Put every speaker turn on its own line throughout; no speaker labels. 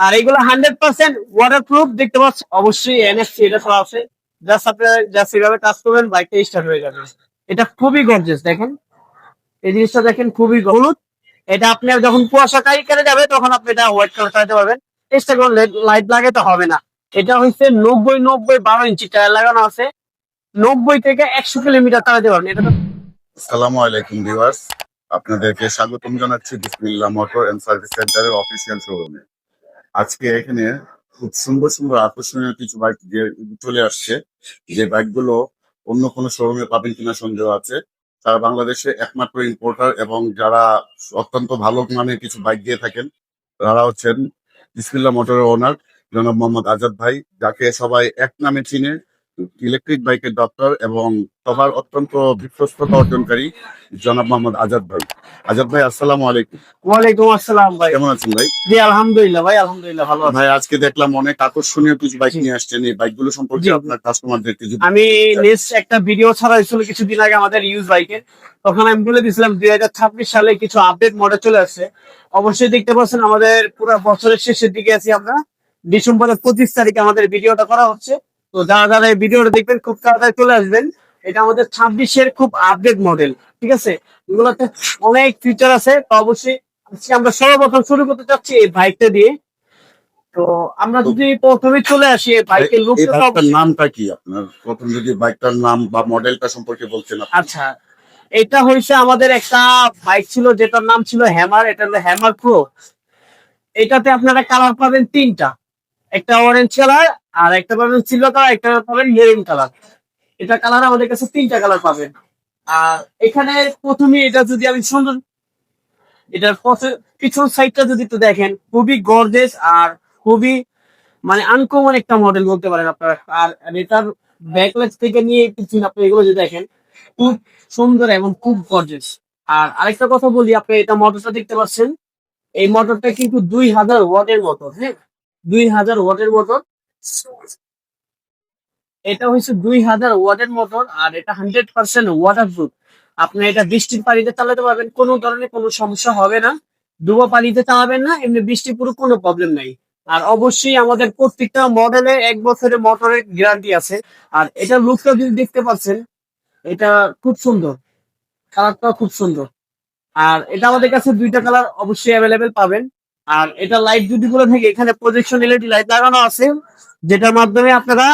আর এগুলো hundred percent water proof দেখতে পাচ্ছেন অবশ্যই এনএফসি এটা সব আছে। জাস্ট আপনারা জাস্ট এভাবে টাচ করবেন বাইকটা স্টার্ট হয়ে যাবে। এটা খুবই গর্জেস দেখেন। এই জিনিসটা দেখেন খুবই হলুদ। এটা আপনি যখন কুয়াশা কাই কেটে যাবে, তখন আপনি এটা হোয়াইট কালার চালাতে পারবেন। চেষ্টা করুন লাইট লাগাতে হবে না। এটা হচ্ছে নব্বই নব্বই, বারো ইঞ্চি টায়ার লাগানো আছে। নব্বই থেকে একশো কিলোমিটার চালাতে পারবেন। এটা তো
আসসালামু আলাইকুম ভিউয়ার্স। আপনাদেরকে স্বাগতম জানাচ্ছি বিসমিল্লাহ মোটর এন্ড সার্ভিস সেন্টারের অফিসিয়াল শোরুমে আজকে এখানে খুব সুন্দর সুন্দর আকর্ষণীয় কিছু বাইক যে চলে আসছে, যে বাইকগুলো অন্য কোনো শোরুমে পাবেন কিনা সন্দেহ আছে। তারা বাংলাদেশে একমাত্র ইম্পোর্টার এবং যারা অত্যন্ত ভালো মানের কিছু বাইক দিয়ে থাকেন, তারা হচ্ছেন ইসমিল্লা মোটরের ওনার জনাব মোহাম্মদ আজাদ ভাই, যাকে সবাই এক নামে চিনে। ইলেকট্রিক বাইকের ডক্টর এবং সবার অত্যন্ত বিশ্বস্ততা অর্জনকারী জনাব মোহাম্মদ আজাদ ভাই। আজাদ ভাই আসসালামু আলাইকুম।
ওয়ালাইকুম আসসালাম ভাই।
কেমন আছেন ভাই?
জি আলহামদুলিল্লাহ ভাই আলহামদুলিল্লাহ ভালো আছি।
ভাই আজকে দেখলাম অনেক আকর্ষণীয় কিছু বাইক নিয়ে আসছেন। এই বাইকগুলো সম্পর্কে আপনার কাস্টমারদেরকে যদি
আমি নেক্সট একটা ভিডিও ছাড়া হয়েছিল কিছুদিন আগে আমাদের ইউজ বাইকের তখন আমি বলে দিয়েছিলাম দুই হাজার ছাব্বিশ সালে কিছু আপডেট মডেল চলে আসছে। অবশ্যই দেখতে পাচ্ছেন আমাদের পুরো বছরের শেষের দিকে আছি আমরা। ডিসেম্বরের পঁচিশ তারিখে আমাদের ভিডিওটা করা হচ্ছে। তো যারা যারা এই ভিডিওটা দেখবেন খুব তাড়াতাড়ি চলে আসবেন। এটা আমাদের ছাব্বিশের খুব আপডেট মডেল ঠিক আছে? এগুলোতে অনেক ফিচার আছে তো অবশ্যই আজকে আমরা সর্বপ্রথম শুরু করতে চাচ্ছি এই বাইকটা দিয়ে। তো আমরা যদি প্রথমে চলে আসি এই বাইকের লুকটা
নামটা কি আপনার? প্রথম যদি বাইকটার নাম বা মডেলটা সম্পর্কে বলছেন
আচ্ছা এটা আমাদের একটা বাইক ছিল যেটার নাম ছিল হ্যামার এটা হলো হ্যামার প্রো এটাতে আপনারা কালার পাবেন তিনটা একটা অরেঞ্জ কালার আর একটা পাবেন সিলভার কালার একটা পাবেন মেরুন কালার এটা কালার আমাদের কাছে তিনটা কালার পাবেন। আর এখানে প্রথমে এটা যদি আমি সুন্দর, এটার পিছন সাইডটা যদি একটু দেখেন, খুবই গর্জেস আর খুবই মানে আনকমন একটা মডেল বলতে পারেন আপনারা। আর আর এটার ব্যাকলেস থেকে নিয়ে পিছনে আপনি এগুলো যদি দেখেন, খুব সুন্দর এবং খুব গর্জেস আর আরেকটা কথা বলি, আপনি এটা মোটরটা দেখতে পাচ্ছেন? এই মোটরটা কিন্তু দুই হাজার ওয়াটের মোটর হ্যাঁ? দুই হাজার ওয়াটের মোটর এটা হচ্ছে দুই হাজার ওয়াটের মোটর আর এটা হান্ড্রেড পার্সেন্ট ওয়াটার প্রুফ আপনি এটা বৃষ্টির পানিতে চালাতে পারবেন, কোনো ধরনের কোনো সমস্যা হবে না। ডুবো পানিতে চালাবেন না, এমনি বৃষ্টি পুরো কোনো প্রবলেম নাই। আর অবশ্যই আমাদের প্রত্যেকটা মডেলে এক বছরের মোটরের গ্যারান্টি আছে। আর এটা লুকটা যদি দেখতে পাচ্ছেন, এটা খুব সুন্দর। কালারটা খুব সুন্দর। আর এটা আমাদের কাছে দুইটা কালার অবশ্যই অ্যাভেলেবেল পাবেন। আর এটা লাইট যদি বলে থাকে এখানে প্রজেকশন এলইডি লাইট লাগানো আছে, যেটার মাধ্যমে আপনারা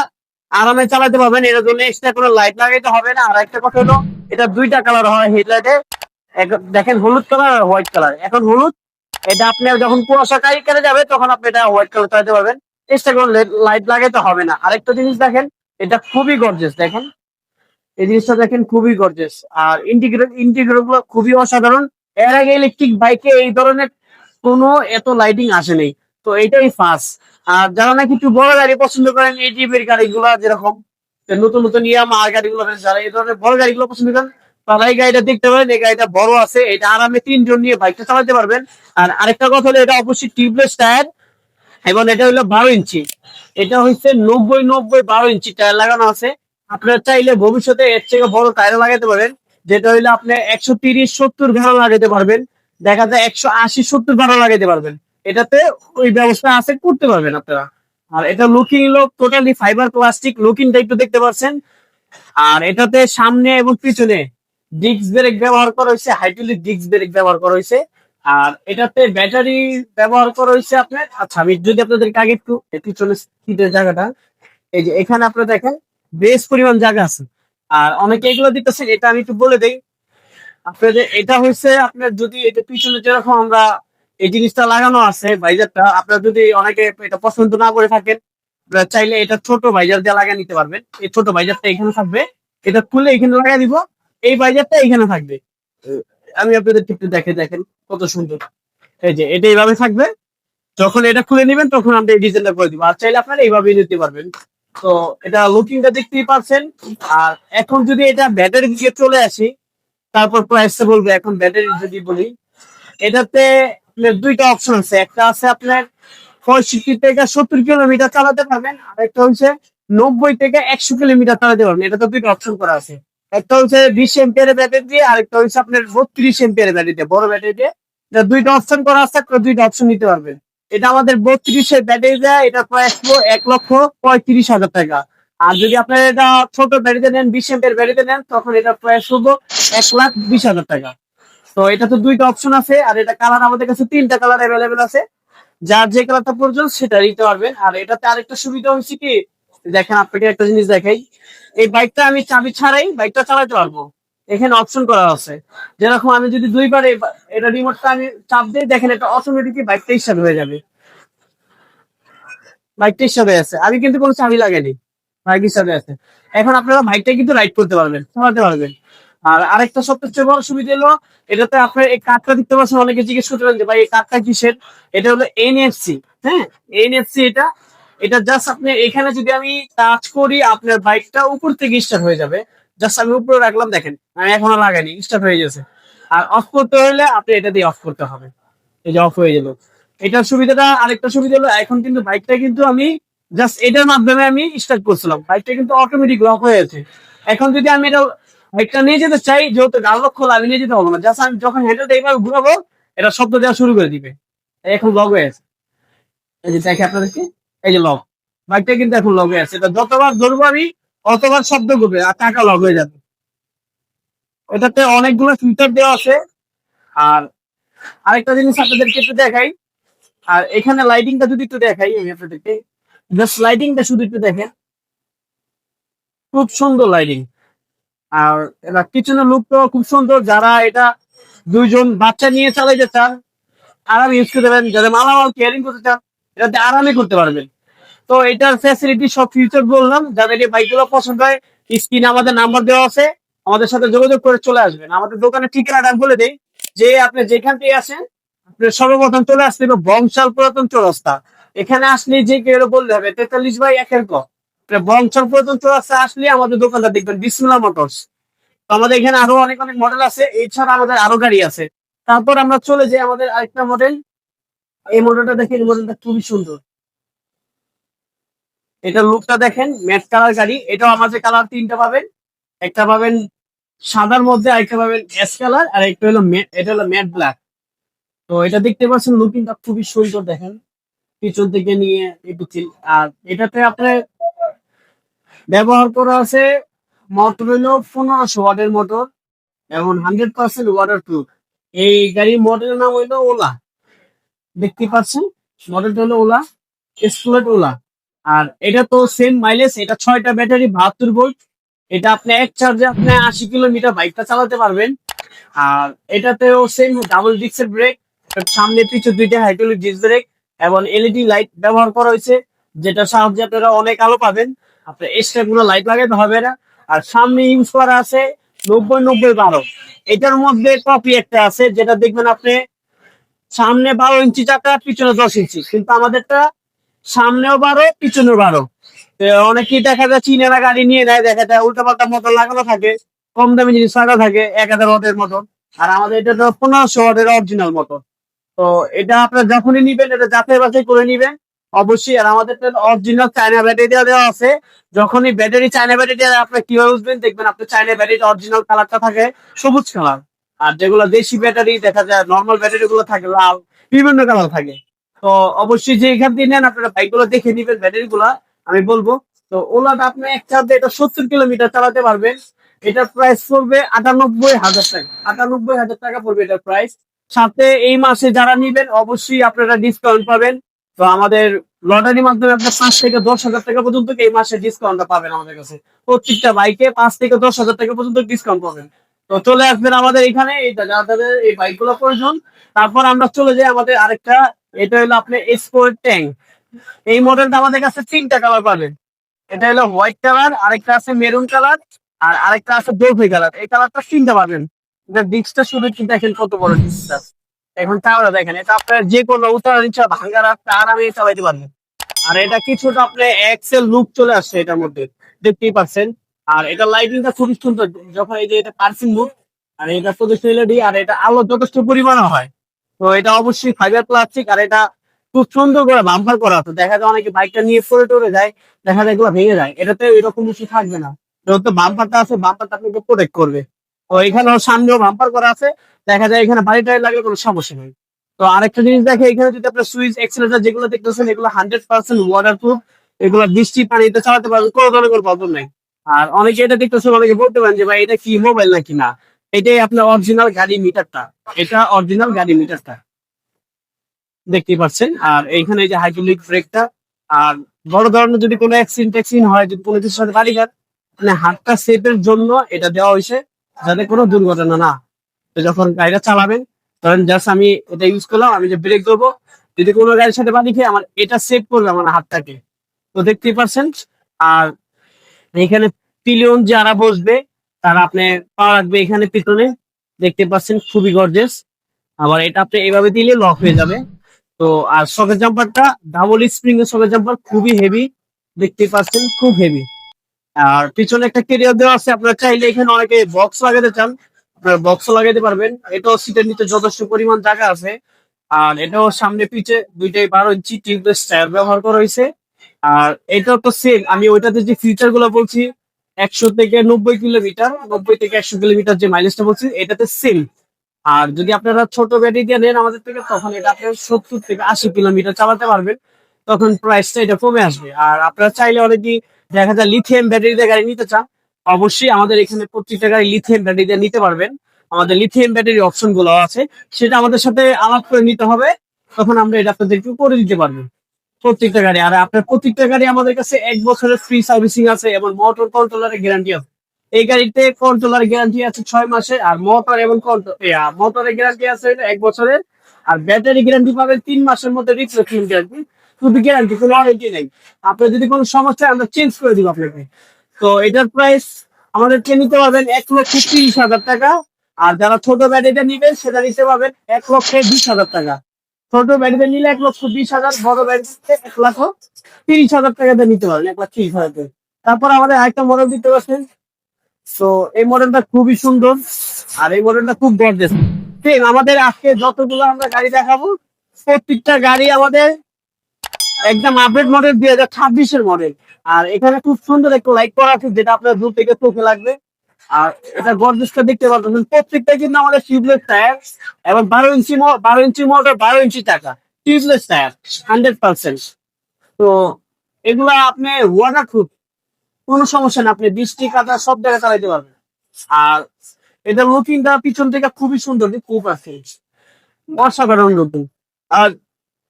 আরামে চালাতে পারবেন। এর জন্য এক্সট্রা কোনো লাইট লাগাইতে হবে না। আর একটা কথা হলো, এটা দুইটা কালার হয় হেডলাইটে দেখেন, হলুদ কালার আর হোয়াইট কালার এখন হলুদ, এটা আপনি যখন কুয়াশা কেটে যাবে, তখন আপনি এটা হোয়াইট কালার চালাতে পারবেন। চেষ্টা করুন লাইট লাগাইতে হবে না। আরেকটা জিনিস দেখেন, এটা খুবই গর্জেস দেখেন। এই জিনিসটা দেখেন, খুবই গর্জেস আর ইন্টিগ্রেট ইন্টিগ্রেটগুলো খুবই অসাধারণ। এর আগে ইলেকট্রিক বাইকে এই ধরনের কোনো এত লাইটিং আসেনি তো এটাই ফার্স্ট আর যারা নাকি একটু বড় গাড়ি পছন্দ করেন, এই টাইপের গাড়িগুলো যেরকম নতুন নতুন ইয়ামা গাড়িগুলো যারা এই ধরনের বড় গাড়িগুলো পছন্দ করেন, তারা এই গাড়িটা দেখতে পারেন, এই গাড়িটা বড় আছে, এটা আরামে তিনজন নিয়ে বাইকটা চালাতে পারবেন। আর আরেকটা কথা হলো, এটা অবশ্যই টিউবলেস টায়ার এবং এটা হলো বারো ইঞ্চি। এটা হচ্ছে নব্বই নব্বই বারো ইঞ্চি টায়ার লাগানো আছে। আপনারা চাইলে ভবিষ্যতে এর থেকে বড় টায়ার লাগাতে পারেন, যেটা হইলে আপনি একশো তিরিশ, সত্তর ভাড়া লাগাতে পারবেন। দেখা যায় একশো আশি, সত্তর ভাড়া লাগাতে পারবেন। এটাতে ওই ব্যবস্থা আছে, করতে পারবেন আপনারা। আর এটা লুকিং হলো টোটালি ফাইবার প্লাস্টিক লুকিংটা একটু দেখতে পাচ্ছেন। আর এটাতে সামনে এবং পিছনে ডিস্ক ব্রেক ব্যবহার করা হয়েছে হাইড্রোলিক ডিস্ক ব্রেক ব্যবহার করা হয়েছে। আর এটাতে ব্যাটারি ব্যবহার করা হয়েছে আপনার আচ্ছা আমি যদি আপনাদেরকে আগে একটু পিছনে সিটের জায়গাটা, এই যে এখানে আপনারা দেখেন, বেশ পরিমাণ জায়গা আছে। আর অনেকে এগুলো দিতেছেন, এটা আমি একটু বলে দেই। আপনাদের এটা হচ্ছে আপনার যদি এটা পিছনে যেরকম আমরা এই জিনিসটা লাগানো আছে ভাইজারটা, আপনারা যদি অনেকে এটা পছন্দ না করে থাকেন চাইলে এটা ছোট ভাইজার দিয়ে লাগিয়ে নিতে পারবেন। এই ছোট ভাইজারটা এখানে থাকবে। এটা খুলে এখানে লাগাই দিব। এই ভাইজারটা এখানে থাকবে। আমি আপনাদের একটু দেখে দেখেন কত সুন্দর। এই যে, এটা এইভাবে থাকবে। যখন এটা খুলে নেবেন, তখন আমরা এই ডিজাইনটা করে দিব। আর চাইলে আপনারা এইভাবেই নিতে পারবেন। তো এটা লুকিংটা দেখতেই পাচ্ছেন। আর এখন যদি এটা ব্যাটারি দিকে চলে আসি তারপর প্রাইসটা বলব, এখন ব্যাটারি যদি বলি, এটাতে দুইটা অপশন আছে। একটা আছে আপনার পঁয়ষট্টি থেকে সত্তর কিলোমিটার চালাতে পারবেন, আর একটা হচ্ছে নব্বই থেকে একশো কিলোমিটার চালাতে পারবেন। এটা তো দুইটা অপশন করা আছে। একটা হচ্ছে বিশ এম্পিয়ারের ব্যাটারি দিয়ে, আর একটা হচ্ছে আপনার বত্রিশ এম্পিয়ারের ব্যাটারি দিয়ে, বড় ব্যাটারি দিয়ে। এটা দুইটা অপশন করা আছে দুইটা অপশন নিতে পারবেন। এটা আমাদের বত্রিশের ব্যাটারি দেয়, এটা প্রাইস এক লক্ষ পঁয়ত্রিশ হাজার টাকা। আর যদি আপনার এটা ছোট ব্যাটারিতে নেন, বিশ এমপের ব্যাটারিতে নেন, তখন এটা প্রায় হব এক লাখ বিশ হাজার টাকা। তো এটা তো দুইটা অপশন আছে, আর এটা কালার আমাদের কাছে তিনটা কালার অ্যাভেলেবেল আছে। যার যে কালারটা প্রয়োজন, সেটা নিতে পারবেন। আর এটাতে আরেকটা সুবিধা হচ্ছে কি, দেখেন আপনাকে একটা জিনিস দেখাই। এই বাইকটা আমি চাবি ছাড়াই বাইকটা চালাতে পারব। এখানে অপশন করা আছে। যেরকম আমি যদি দুইবার এটা রিমোটটা আমি চাপ দিই, দেখেন এটা অটোমেটিকলি বাইকটা স্টার্ট হয়ে যাবে। বাইকটা হয়ে আছে। আমি কিন্তু কোনো চাবি লাগাইনি বাইক হিসাবে আছে। এখন আপনারা বাইকটা কিন্তু রাইড করতে পারবেন, চালাতে পারবেন। আর আরেকটা সবচেয়ে বড় সুবিধা হলো, এটাতে আপনার এই কার্ডটা দেখতে পাচ্ছেন, অনেকে জিজ্ঞেস করতে পারেন ভাই, এই কার্ডটা কিসের? এটা হলো এনএফসি হ্যাঁ? এনএফসি এটা এটা জাস্ট আপনি এখানে যদি আমি টাচ করি, আপনার বাইকটা উপর থেকে স্টার্ট হয়ে যাবে। জাস্ট আমি উপরে রাখলাম, দেখেন, আমি এখনও লাগাইনি স্টার্ট হয়ে গেছে। আর অফ করতে হলে আপনি এটা দিয়ে অফ করতে হবে। এই যে অফ হয়ে গেল। এটার সুবিধাটা, আরেকটা সুবিধা হলো, এখন কিন্তু বাইকটা কিন্তু আমি জাস্ট এটার মাধ্যমে আমি স্টার্ট করছিলাম। বাইকটা কিন্তু অটোমেটিক লক হয়ে আছে এখন যদি আমি এটা বাইকটা নিয়ে যেতে চাই, যেহেতু গাল লক খোলা, আমি নিয়ে যেতে পারব না। জাস্ট আমি যখন হ্যান্ডেলটা এইভাবে ঘুরাবো, এটা শব্দ দেওয়া শুরু করে দিবে। এখন লক হয়ে আছে এই যে দেখে আপনাদেরকে, এই যে লক বাইকটা কিন্তু এখন লক হয়ে আছে এটা যতবার ধরবো আমি, অতবার শব্দ করবে আর টাকা লক হয়ে যাবে। এটাতে অনেকগুলো ফিল্টার দেওয়া আছে। আর আরেকটা জিনিস আপনাদেরকে একটু দেখাই। আর এখানে লাইটিংটা যদি একটু দেখাই আমি আপনাদেরকে। জাস্ট লাইটিংটা শুধু একটু দেখেন। খুব সুন্দর লাইটিং আর এটা পিছনের লুকটাও খুব সুন্দর, যারা এটা দুইজন বাচ্চা নিয়ে চালাইতে চান, আরাম ইউজ করতে পারেন। যারা মালামাল কেয়ারিং করতে চান, এটাতে আরামে করতে পারবেন। তো এটার ফ্যাসিলিটি সব ফিউচার বললাম। যাদের এই বাইকগুলো পছন্দ হয়, স্ক্রিনে আমাদের নাম্বার দেওয়া আছে। আমাদের সাথে যোগাযোগ করে চলে আসবেন। আমাদের দোকানের ঠিকানাটা বলে দেই, যে আপনি যেখান থেকে আসেন, আপনি সর্বপ্রথম চলে আসতে বংশাল পুরাতন চৌরাস্তা। এখানে আসলে যে কেউ বললে হবে, তেতাল্লিশ বাই একের ক? বংশাল পুরাতন চৌরাস্তা আসলে আমাদের দোকানটা দেখবেন, বিসমুল্লাহ মোটরস তো আমাদের এখানে আরও অনেক অনেক মডেল আছে, এছাড়া আমাদের আরও গাড়ি আছে। তারপর আমরা চলে যাই আমাদের আরেকটা মডেল এই মডেলটা দেখেন মডেলটা খুবই সুন্দর। এটা লুকটা দেখেন ম্যাট কালার গাড়ি। এটাও আমাদের কালার তিনটা পাবেন। একটা পাবেন সাদার মধ্যে, আরেকটা পাবেন এস কালার আর একটা হলো এটা হলো ম্যাট ব্ল্যাক তো এটা দেখতে পাচ্ছেন লুকিংটা খুবই সুন্দর দেখেন। পিছন থেকে নিয়ে চিল আর এটাতে আপনার ব্যবহার করা আছে মোটর হলো পনেরোশো ওয়াটের মোটর এবং হান্ড্রেড পার্সেন্ট ওয়াটার প্রুফ এই গাড়ির মডেলের নাম হইল ওলা। দেখতে পাচ্ছেন? মডেলটা হলো ওলা স্কুলেট ওলা। আর এটা তো সেম মাইলেজ এটা ছয়টা ব্যাটারি, বাহাত্তর ভোল্ট এটা আপনি এক চার্জে আপনি আশি কিলোমিটার বাইকটা চালাতে পারবেন। আর এটাতেও সেম ডাবল ডিস্কের ব্রেক সামনে পিছু দুইটা হাইড্রোলিক ডিস্ক ব্রেক এবং এলইডি লাইট ব্যবহার করা হয়েছে যেটা সাহায্যে আপনারা অনেক আলো পাবেন। আপনার এক্সট্রা কোনো লাইট লাগাতে হবে না। আর সামনে ইউজ করা আছে নব্বই নব্বই, বারো। এটার মধ্যে কপি একটা আছে, যেটা দেখবেন আপনি সামনে বারো ইঞ্চি চাকা, পিছনে দশ ইঞ্চি কিন্তু আমাদেরটা সামনেও বারো, পিছনেও বারো। অনেকেই দেখা যায় চীনেরা গাড়ি নিয়ে নেয়, দেখা যায় উল্টা পাল্টা মোটর লাগানো থাকে, কম দামি জিনিস লাগা থাকে, এক হাজার মতন। আর আমাদের এটা তো পনেরোশো ওয়াটের অরিজিনাল মতন তো এটা আপনার যখনই নিবেন, এটা যাচাই বাছাই করে নিবেন। অবশ্যই, আর আমাদের অরিজিনাল চায়না ব্যাটারি দেওয়া দেওয়া আছে। যখনই ব্যাটারি চায়না ব্যাটারি দেওয়া আপনি কীভাবে বুঝবেন? দেখবেন আপনার চায়না ব্যাটারি অরিজিনাল কালারটা থাকে, সবুজ কালার আর যেগুলো দেশি ব্যাটারি দেখা যায় নর্মাল ব্যাটারি গুলো থাকে, লাল, বিভিন্ন কালার থাকে। তো অবশ্যই যে এখান থেকে নেন, আপনারা বাইকগুলো দেখে নিবেন ব্যাটারি গুলা, আমি বলব। তো ওলাটা আপনি এক চার্জে এটা সত্তর কিলোমিটার চালাতে পারবেন। এটার প্রাইস পড়বে আটানব্বই হাজার টাকা, আটানব্বই হাজার টাকা পড়বে এটার প্রাইস সাথে এই মাসে যারা নিবেন, অবশ্যই আপনারা ডিসকাউন্ট পাবেন। তো আমাদের লটারি মাধ্যমে আপনার পাঁচ থেকে দশ হাজার টাকা পর্যন্ত এই মাসে ডিসকাউন্টটা পাবেন আমাদের কাছে। প্রত্যেকটা বাইকে পাঁচ থেকে দশ হাজার টাকা পর্যন্ত ডিসকাউন্ট পাবেন। তো চলে আসবেন আমাদের এখানে যাদের এই বাইকগুলো প্রয়োজন, তারপর আমরা চলে যাই আমাদের আরেকটা, এটা হলো আপনার স্পোর্ট ট্যাঙ্ক এই মডেলটা আমাদের কাছে তিনটা কালার পাবেন। এটা হলো হোয়াইট কালার আরেকটা আছে মেরুন কালার আর আরেকটা আছে দোফি কালার এই কালারটা তিনটা পাবেন। এটা ডিস্কটা শুধু কি দেখেন কত বড় ডিস্কটা এখন তাহলে দেখেন, এটা আপনার যে কোনো উত্তর ইচ্ছা ভাঙ্গা রাখতে আরামে চালাইতে পারবেন আর এটা কিছুটা আপনার এক্সেল লুক চলে আসছে এটার মধ্যে, দেখতেই পাচ্ছেন। আর এটা লাইটিংটা খুবই সুন্দর, যখন এই যে এটা পার্সিং লুক আর এটা চল্লিশ এলইডি আর এটা আলো যথেষ্ট পরিমাণে হয়। তো এটা অবশ্যই ফাইবার প্লাস্টিক আর এটা খুব সুন্দর করে বাম্পার করা আছে। দেখা যায় অনেকে বাইকটা নিয়ে পরে টরে যায়, দেখা যায় এগুলো ভেঙে যায়। এটাতে এরকম কিছু থাকবে না। যেহেতু বাম্পারটা আছে বাম্পারটা আপনাকে প্রোটেক্ট করবে। তো এখানেও সামনেও বাম্পার করা আছে। দেখা যায় এখানে বাড়ি টাড়ি লাগলে কোনো সমস্যা নেই। তো আরেকটা জিনিস দেখে, এখানে যদি আপনার সুইচ এক্সেলেটার যেগুলো দেখতেছেন, এগুলো হান্ড্রেড পার্সেন্ট ওয়াটার প্রুফ এগুলো বৃষ্টি পানিতে চালাতে পারবেন, কোনো ধরনের কোনো প্রবলেম নাই। আর অনেকে এটা দেখতেছেন, অনেকে বলতে পারেন যে, ভাই, এটা কি মোবাইল নাকি না? এটাই আপনার অরিজিনাল গাড়ি মিটারটা এটা অরিজিনাল গাড়ি মিটারটা দেখতেই পাচ্ছেন? আর এইখানে এই যে হাইড্রোলিক ব্রেকটা আর বড় ধরনের যদি কোনো অ্যাক্সিডেন্ট ট্যাক্সিডেন্ট হয়, যদি কোনো কিছুর সাথে বাড়ি মানে হাতটা সেফের জন্য এটা দেওয়া হয়েছে। যাতে কোনো দুর্ঘটনা না যখন গাড়িটা চালাবেন, ধরেন জাস্ট আমি এটা ইউজ করলাম, আমি যে ব্রেক দেবো যদি কোনো গাড়ির সাথে বাড়ি খেয়ে আমার এটা সেভ করবে আমার হাতটাকে। তো দেখতেই পারছেন, আর এখানে পিলিয়ন যারা বসবে, তারা আপনি পা রাখবে এখানে পিছনে। দেখতে পাচ্ছেন খুবই গর্জেস আবার এটা আপনি এইভাবে দিলে লক হয়ে যাবে। তো আর সকেট জাম্পারটা ডাবল স্প্রিং এর সকেট জাম্পার খুবই হেভি দেখতে পাচ্ছেন খুব হেভি আর পিছনে একটা কেরিয়ার দেওয়া আছে, আপনারা চাইলে এখানে অনেকে বক্স লাগাতে চান। আপনারা বক্স লাগাতে পারবেন। এটাও সিটের নিচে যথেষ্ট পরিমাণ জায়গা আছে। আর এটাও সামনে পিছে দুইটাই বারো ইঞ্চি টিউবলেস টায়ার ব্যবহার করা হয়েছে। আর এটাও তো সেম আমি ওইটাতে যে ফিচারগুলো বলছি, একশো থেকে নব্বই কিলোমিটার, নব্বই থেকে একশো কিলোমিটার যে মাইলেজটা বলছি, এটাতে সেম আর যদি আপনারা ছোট ব্যাটারি দিয়ে নেন আমাদের থেকে, তখন এটা আপনার সত্তর থেকে আশি কিলোমিটার চালাতে পারবেন। তখন প্রাইসটা এটা কমে আসবে। আর আপনারা চাইলে অনেকেই দেখা যায় লিথিয়াম ব্যাটারি দিয়ে গাড়ি নিতে চান অবশ্যই আমাদের এখানে প্রত্যেকটা গাড়ি লিথিয়াম ব্যাটারি দিয়ে নিতে পারবেন। আমাদের লিথিয়াম ব্যাটারি অপশনগুলো আছে, সেটা আমাদের সাথে আলাপ করে নিতে হবে, তখন আমরা এটা আপনাদেরকে করে দিতে পারব। প্রত্যেকটা গাড়ি, আর আপনার প্রত্যেকটা গাড়ি আমাদের কাছে এক বছরের ফ্রি সার্ভিসিং আছে এবং মোটর কন্ট্রোলারের গ্যারান্টি আছে। এই গাড়িতে কন্ট্রোলার গ্যারান্টি আছে ছয় মাসে, আর মোটর এবং মোটরের গ্যারান্টি আছে এক বছরের, আর ব্যাটারি গ্যারান্টি পাবেন তিন মাসের মধ্যে রিপ্লেসমেন্ট গ্যারান্টি শুধু গ্যারান্টি কোনো ওয়ারেন্টি নেই। আপনার যদি কোনো সমস্যা আমরা চেঞ্জ করে দিব আপনাকে। তো এটার প্রাইস আমাদেরকে নিতে পারবেন? এক লক্ষ তিরিশ হাজার টাকা। আর যারা ছোট ব্যাটারিটা নিবেন সেটা নিতে পারবেন এক লক্ষ বিশ হাজার টাকা। ছোট ব্যাটারিতে নিলে এক লক্ষ বিশ হাজার, বড় ব্যাটারিতে এক লক্ষ তিরিশ হাজার টাকাতে নিতে পারবেন, এক লাখ তিরিশ হাজার টাকা। তারপর আমাদের আরেকটা মডেল দিতে পারছেন তো এই মডেলটা খুবই সুন্দর, আর এই মডেলটা খুব গর্জেস আমাদের আজকে যতগুলো আমরা গাড়ি দেখাবো, প্রত্যেকটা গাড়ি আমাদের একদম আপডেট মডেল দুই হাজার ছাব্বিশের মডেল আর এখানে খুব সুন্দর একটা লাইট করা আছে যেটা আপনার দূর থেকে চোখে লাগবে। আর এটা গর্জেসটা দেখতে পাচ্ছেন। প্রত্যেকটা কিন্তু আমাদের টিউবলেস টায়ার এবং বারো ইঞ্চি বারো ইঞ্চি মোটর বারো ইঞ্চি টাকা। টিউবলেস টায়ার হান্ড্রেড পার্সেন্ট তো এগুলা আপনি ওয়াটার প্রুফ কোনো সমস্যা না আপনি বৃষ্টি, কাদা সব জায়গায় চালাইতে পারবেন। আর এটা লুকিংটা পিছন থেকে খুবই সুন্দর, খুব আছে। অসাধারণ নতুন আর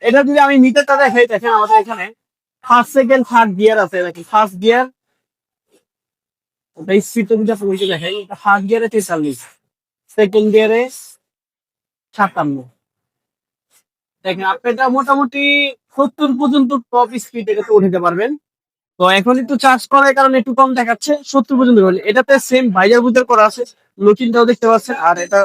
এটা যদি আমি মিটারটা দেখাই, দেখেন আমাদের এখানে ফার্স্ট সেকেন্ড থার্ড গিয়ার আছে নাকি ফার্স্ট গিয়ার ওটা স্পিডটা যদি আপনি ওইটা দেখেন ফার্স্ট গিয়ারে তেতাল্লিশ সেকেন্ড গিয়ারে সাতান্ন দেখেন আপনি এটা মোটামুটি সত্তর পর্যন্ত টপ স্পিড এটাতে উঠাতে পারবেন। তো এখন একটু চার্জ করার কারণে একটু কম দেখাচ্ছে, সত্তর পর্যন্ত এটাতে সেম ভাইজার বুঝার করা আছে, লুকিংটাও দেখতে পাচ্ছেন, আর এটা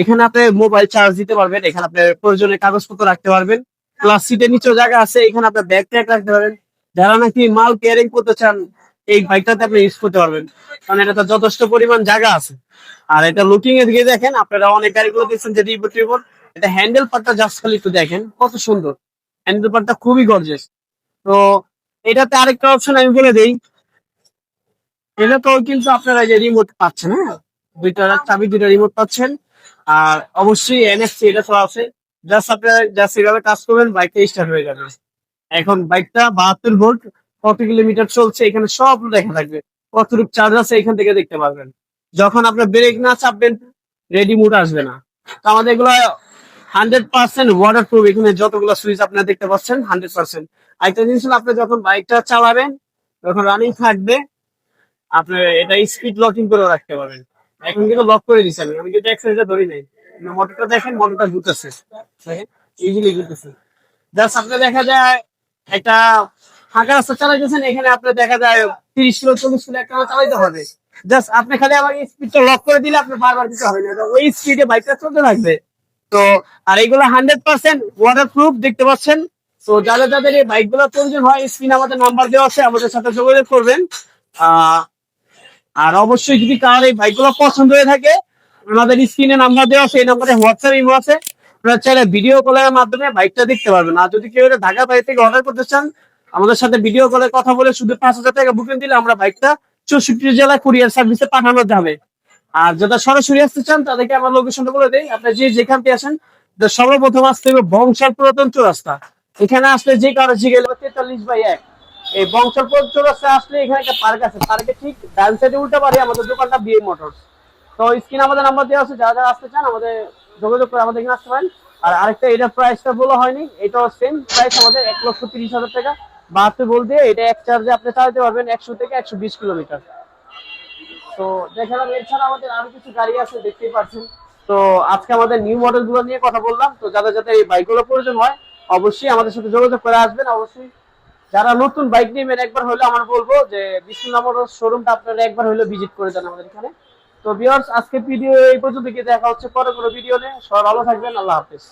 এখানে আপনি মোবাইল চার্জ দিতে পারবেন, এখানে আপনি প্রয়োজনে কাগজপত্র রাখতে পারবেন। প্লাস সিটের নিচেও জায়গা আছে, এখানে আপনার ব্যাগ ট্যাগ রাখতে পারবেন। যারা নাকি মাল কেয়ারিং করতে চান, এই বাইকটাতে আপনি ইউজ করতে পারবেন। কারণ এটাতে যথেষ্ট পরিমাণ জায়গা আছে। আর এটা লুকিং এর দিকে দেখেন, আপনারা অনেক গাড়িগুলো দেখছেন যে রিপোর্ট রিপোর্ট এটা হ্যান্ডেল পার্টটা জাস্ট খালি একটু দেখেন, কত সুন্দর। হ্যান্ডেল পার্টটা খুবই গর্জেস তো এটাতে আরেকটা অপশন আমি বলে দেই। এটা তো কিন্তু আপনারা যে রিমোট পাচ্ছেন হ্যাঁ? দুইটা চাবি, দুইটা রিমোট পাচ্ছেন। আর অবশ্যই এনএফসি এটা তো আছে। জাস্ট আপনারা জাস্ট এভাবে কাজ করবেন বাইকটা স্টার্ট হয়ে যাবে। এখন বাইকটা বাহাত্তর ভোল্ট কত কিলোমিটার চলছে, এখানে সব দেখা থাকবে। কতটুকু চার্জ আছে, এখান থেকে দেখতে পারবেন। যখন আপনার ব্রেক না চাপবেন রেডি মুড আসবে না। তো আমাদের এগুলো হান্ড্রেড পার্সেন্ট ওয়াটার প্রুফ এখানে যতগুলো সুইচ আপনারা দেখতে পাচ্ছেন হান্ড্রেড পার্সেন্ট আরেকটা জিনিস হলো, আপনি যখন বাইকটা চালাবেন, যখন রানিং থাকবে, আপনি এটা স্পিড লকিং করে রাখতে পারবেন। এখন কিন্তু লক করে দিচ্ছি আমি কিন্তু এক্সাইজটা ধরি নাই। মোটরটা দেখেন মোটরটা ঘুরতেছে। ইজিলি ঘুরতেছে। জাস্ট আপনি দেখা যায়, একটা ফাঁকা রাস্তা চালাইতেছেন, এখানে আপনার দেখা যায় তিরিশ কিলো, চল্লিশ কিলো একটা চালাইতে হবে। জাস্ট আপনি খালি আমার স্পিডটা লক করে দিলে আপনি বারবার দিতে হবে না। ওই স্পিডে বাইকটা চলতে থাকবে। তো, আর এইগুলো হান্ড্রেড পার্সেন্ট ওয়াটার প্রুফ দেখতে পাচ্ছেন? তো যাদের যাদের এই বাইকগুলো প্রয়োজন হয় স্ক্রিন আমাদের নাম্বার দেওয়া আছে, আমাদের সাথে যোগাযোগ করবেন। আর অবশ্যই যদি কার এই বাইকগুলো পছন্দ হয়ে থাকে আমাদের স্ক্রিনে নাম্বার দেওয়া এই নাম্বারে হোয়াটসঅ্যাপ ইমো আছে। আপনারা চাইলে ভিডিও কলের মাধ্যমে বাইকটা দেখতে পারবেন। আর যদি কেউ ঢাকা বাইরে থেকে অর্ডার করতে চান, আমাদের সাথে ভিডিও কলে কথা বলে শুধু পাঁচ হাজার টাকা বুকিং দিলে আমরা বাইকটা চৌষট্টি জেলা কুরিয়ার সার্ভিসে পাঠানো যাবে। আর যারা সরাসরি আসতে চান, তাদেরকে আমার লোকেশনটা বলে দেই। আপনি যে যেখান থেকে আসেন সর্বপ্রথম আসতে হবে বংশাল পুরাতন চৌরাস্তা। এখানে আসলে যে কারও জিগেল তেতাল্লিশ বাই এক। এই বংশাল পুরাতন চৌরাস্তা আসলে এখানে একটা পার্ক আছে। পার্কে ঠিক ডান সাইডে উল্টা পারে আমাদের দোকানটা বিয়ে মোটরস তো স্ক্রিন আমাদের নাম্বার দেওয়া আছে, যারা যারা আসতে চান, আমাদের যোগাযোগ করে আমাদের এখানে আসতে পারেন। আর আরেকটা, এটা প্রাইসটা বলা হয়নি, এটাও সেম প্রাইস আমাদের এক লক্ষ তিরিশ হাজার টাকা। বাহাত্তর বলতে এটা এক চার্জে আপনি চালাতে পারবেন একশো থেকে একশো বিশ কিলোমিটার। তো দেখালাম এছাড়া আমাদের আরও কিছু গাড়ি আছে, দেখতেই পাচ্ছেন। তো আজকে আমাদের নিউ মডেলগুলো নিয়ে কথা বললাম। তো যাদের যাদের এই বাইকগুলো প্রয়োজন হয়, অবশ্যই আমাদের সাথে যোগাযোগ করে আসবেন। অবশ্যই যারা নতুন বাইক নেবেন, একবার হলে আমার বলব যে বিষ্ণু মোটর শোরুমটা আপনারা একবার হলে ভিজিট করে যান আমাদের এখানে। তো বিয়ার্স আজকে ভিডিও এই পর্যন্ত কি দেখা হচ্ছে পরে কোনো ভিডিও নিয়ে। সবাই ভালো থাকবেন। আল্লাহ হাফিজ।